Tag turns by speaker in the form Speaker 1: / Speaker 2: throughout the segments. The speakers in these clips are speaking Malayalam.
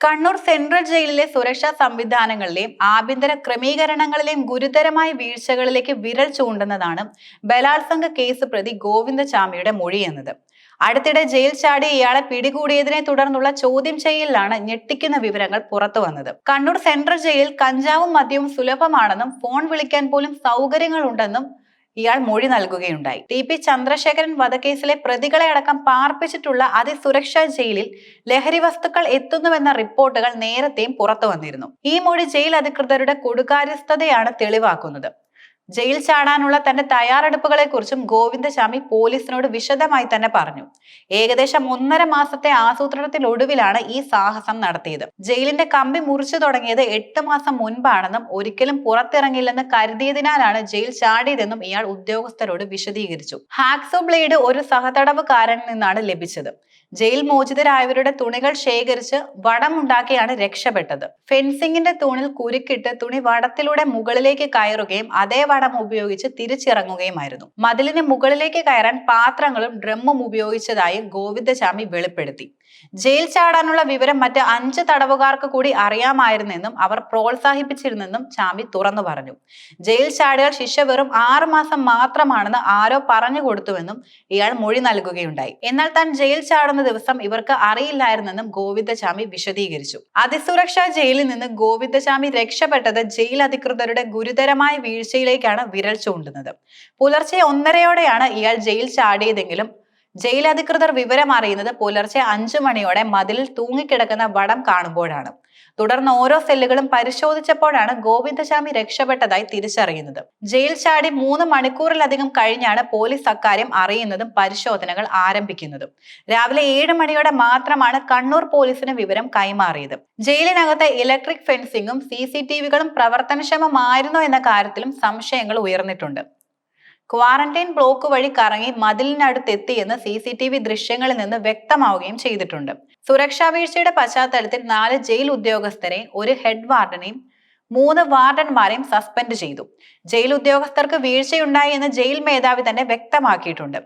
Speaker 1: കണ്ണൂർ സെൻട്രൽ ജയിലിലെ സുരക്ഷാ സംവിധാനങ്ങളിലെയും ആഭ്യന്തര ക്രമീകരണങ്ങളിലെയും ഗുരുതരമായ വീഴ്ചകളിലേക്ക് വിരൽ ചൂണ്ടുന്നതാണ് ബലാത്സംഗ കേസ് പ്രതി ഗോവിന്ദചാമിയുടെ മൊഴി എന്നത്. അടുത്തിടെ ജയിൽ ചാടി ഇയാളെ പിടികൂടിയതിനെ തുടർന്നുള്ള ചോദ്യം ചെയ്യലിലാണ് ഞെട്ടിക്കുന്ന വിവരങ്ങൾ പുറത്തു വന്നത്. കണ്ണൂർ സെൻട്രൽ ജയിലിൽ കഞ്ചാവും മദ്യവും സുലഭമാണെന്നും ഫോൺ വിളിക്കാൻ പോലും സൗകര്യങ്ങളുണ്ടെന്നും ഇയാൾ മൊഴി നൽകുകയുണ്ടായി. ടി. പി. ചന്ദ്രശേഖരൻ വധക്കേസിലെ പ്രതികളെ അടക്കം പാർപ്പിച്ചിട്ടുള്ള അതിസുരക്ഷാ ജയിലിൽ ലഹരി വസ്തുക്കൾ എത്തുന്നുവെന്ന റിപ്പോർട്ടുകൾ നേരത്തെയും പുറത്തു വന്നിരുന്നു ഈ മൊഴി ജയിൽ അധികൃതരുടെ കൊടുകാര്യസ്ഥതയാണ് തെളിവാക്കുന്നത്. ജയിൽ ചാടാനുള്ള തന്റെ തയ്യാറെടുപ്പുകളെ കുറിച്ചും ഗോവിന്ദശാമി പോലീസിനോട് വിശദമായി തന്നെ പറഞ്ഞു. ഏകദേശം ഒന്നര മാസത്തെ ആസൂത്രണത്തിനൊടുവിലാണ് ഈ സാഹസം നടത്തിയത്. ജയിലിന്റെ കമ്പി മുറിച്ചു തുടങ്ങിയത് എട്ട് മാസം മുൻപാണെന്നും ഒരിക്കലും പുറത്തിറങ്ങില്ലെന്ന് കരുതിയതിനാലാണ് ജയിൽ ചാടിയതെന്നും ഇയാൾ ഉദ്യോഗസ്ഥരോട് വിശദീകരിച്ചു. ഹാക്സോ ബ്ലേഡ് ഒരു സഹതടവുകാരനിൽ നിന്നാണ് ലഭിച്ചത്. ജയിൽ മോചിതരായവരുടെ തുണികൾ ശേഖരിച്ച് വടമുണ്ടാക്കിയാണ് രക്ഷപ്പെട്ടത്. ഫെൻസിംഗിന്റെ തൂണിൽ കുരുക്കിട്ട് തുണി വടത്തിലൂടെ മുകളിലേക്ക് കയറുകയും അതേ വടം ഉപയോഗിച്ച് തിരിച്ചിറങ്ങുകയുമായിരുന്നു. മതിലിന് മുകളിലേക്ക് കയറാൻ പാത്രങ്ങളും ഡ്രമ്മും ഉപയോഗിച്ചതായി ഗോവിന്ദചാമി വെളിപ്പെടുത്തി. ജയിൽ ചാടാനുള്ള വിവരം മറ്റ് അഞ്ച് തടവുകാർക്ക് കൂടി അറിയാമായിരുന്നെന്നും അവർ പ്രോത്സാഹിപ്പിച്ചിരുന്നെന്നും ചാമി തുറന്നു പറഞ്ഞു. ജയിൽ ചാടിയാൽ ശിക്ഷ വെറും ആറു മാസം മാത്രമാണെന്ന് ആരോ പറഞ്ഞു കൊടുത്തുവെന്നും ഇയാൾ മൊഴി നൽകുകയുണ്ടായി. എന്നാൽ താൻ ജയിൽ ചാടുന്ന ദിവസം ഇവർക്ക് അറിയില്ലായിരുന്നെന്നും ഗോവിന്ദചാമി വിശദീകരിച്ചു. അതിസുരക്ഷാ ജയിലിൽ നിന്ന് ഗോവിന്ദചാമി രക്ഷപ്പെട്ടത് ജയിൽ അധികൃതരുടെ ഗുരുതരമായ വീഴ്ചയിലേക്കാണ് വിരൽ ചൂണ്ടുന്നത്. പുലർച്ചെ ഒന്നരയോടെയാണ് ഇയാൾ ജയിൽ ചാടിയതെങ്കിലും ജയിൽ അധികൃതർ വിവരം അറിയുന്നത് പുലർച്ചെ അഞ്ചു മണിയോടെ മതിലിൽ തൂങ്ങിക്കിടക്കുന്ന വടം കാണുമ്പോഴാണ്. തുടർന്ന് ഓരോ സെല്ലുകളും പരിശോധിച്ചപ്പോഴാണ് ഗോവിന്ദശാമി രക്ഷപ്പെട്ടതായി തിരിച്ചറിയുന്നത്. ജയിൽ ചാടി മൂന്ന് മണിക്കൂറിലധികം കഴിഞ്ഞാണ് പോലീസ് അക്കാര്യം അറിയുന്നതും പരിശോധനകൾ ആരംഭിക്കുന്നതും. രാവിലെ ഏഴ് മണിയോടെ മാത്രമാണ് കണ്ണൂർ പോലീസിന് വിവരം കൈമാറിയത്. ജയിലിനകത്തെ ഇലക്ട്രിക് ഫെൻസിംഗും സി സി ടി വികളും പ്രവർത്തനക്ഷമമായിരുന്നോ എന്ന കാര്യത്തിലും സംശയങ്ങൾ ഉയർന്നിട്ടുണ്ട്. ക്വാറന്റൈൻ ബ്ലോക്ക് വഴി കറങ്ങി മതിലിനടുത്തെത്തിയെന്ന് സി സി ടി വി ദൃശ്യങ്ങളിൽ നിന്ന് വ്യക്തമാവുകയും ചെയ്തിട്ടുണ്ട്. സുരക്ഷാ വീഴ്ചയുടെ പശ്ചാത്തലത്തിൽ നാല് ജയിൽ ഉദ്യോഗസ്ഥരെയും ഒരു ഹെഡ് വാർഡനെയും മൂന്ന് വാർഡന്മാരെയും സസ്പെൻഡ് ചെയ്തു. ജയിൽ ഉദ്യോഗസ്ഥർക്ക് വീഴ്ചയുണ്ടായി എന്ന് ജയിൽ മേധാവി തന്നെ വ്യക്തമാക്കിയിട്ടുണ്ട്.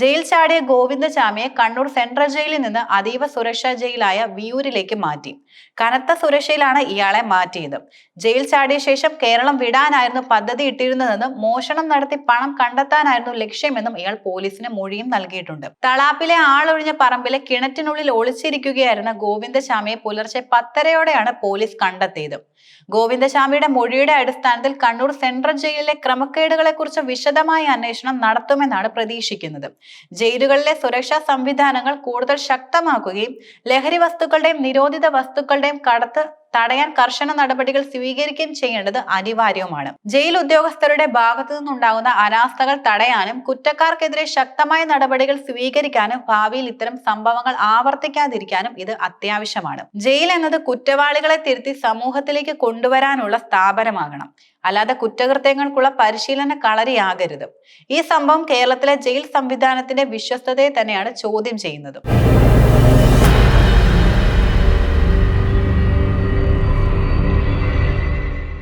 Speaker 1: ജയിൽ ചാടിയ ഗോവിന്ദചാമിയെ കണ്ണൂർ സെൻട്രൽ ജയിലിൽ നിന്ന് അതീവ സുരക്ഷാ ജയിലായ വിയൂരിലേക്ക് മാറ്റി. കനത്ത സുരക്ഷയിലാണ് ഇയാളെ മാറ്റിയത്. ജയിൽ ചാടിയ ശേഷം കേരളം വിടാനായിരുന്നു പദ്ധതി ഇട്ടിരുന്നതെന്നും മോഷണം നടത്തി പണം കണ്ടെത്താനായിരുന്നു ലക്ഷ്യമെന്നും ഇയാൾ പോലീസിന് മൊഴിയും നൽകിയിട്ടുണ്ട്. തളാപ്പിലെ ആളൊഴിഞ്ഞ പറമ്പിലെ കിണറ്റിനുള്ളിൽ ഒളിച്ചിരിക്കുകയായിരുന്ന ഗോവിന്ദചാമിയെ പുലർച്ചെ പത്തരയോടെയാണ് പോലീസ് കണ്ടെത്തിയത്. ഗോവിന്ദസ്വാമിയുടെ മൊഴിയുടെ അടിസ്ഥാനത്തിൽ കണ്ണൂർ സെൻട്രൽ ജയിലിലെ ക്രമക്കേടുകളെ കുറിച്ച് വിശദമായ അന്വേഷണം നടത്തുമെന്നാണ് പ്രതീക്ഷിക്കുന്നത്. ജയിലുകളിലെ സുരക്ഷാ സംവിധാനങ്ങൾ കൂടുതൽ ശക്തമാക്കുകയും ലഹരി വസ്തുക്കളുടെയും നിരോധിത വസ്തുക്കളുടെയും കടത്ത് തടയാൻ കർശന നടപടികൾ സ്വീകരിക്കുകയും ചെയ്യേണ്ടത് അനിവാര്യവുമാണ്. ജയിൽ ഉദ്യോഗസ്ഥരുടെ ഭാഗത്തു നിന്നുണ്ടാകുന്ന അനാസ്ഥകൾ തടയാനും കുറ്റക്കാർക്കെതിരെ ശക്തമായ നടപടികൾ സ്വീകരിക്കാനും ഭാവിയിൽ ഇത്തരം സംഭവങ്ങൾ ആവർത്തിക്കാതിരിക്കാനും ഇത് അത്യാവശ്യമാണ്. ജയിൽ എന്നത് കുറ്റവാളികളെ തിരുത്തി സമൂഹത്തിലേക്ക് കൊണ്ടുവരാനുള്ള സ്ഥാപനമാകണം. അല്ലാതെ കുറ്റകൃത്യങ്ങൾക്കുള്ള പരിശീലന കളരിയാകരുത്. ഈ സംഭവം കേരളത്തിലെ ജയിൽ സംവിധാനത്തിന്റെ വിശ്വസ്തതയെ തന്നെയാണ് ചോദ്യം ചെയ്യുന്നത്.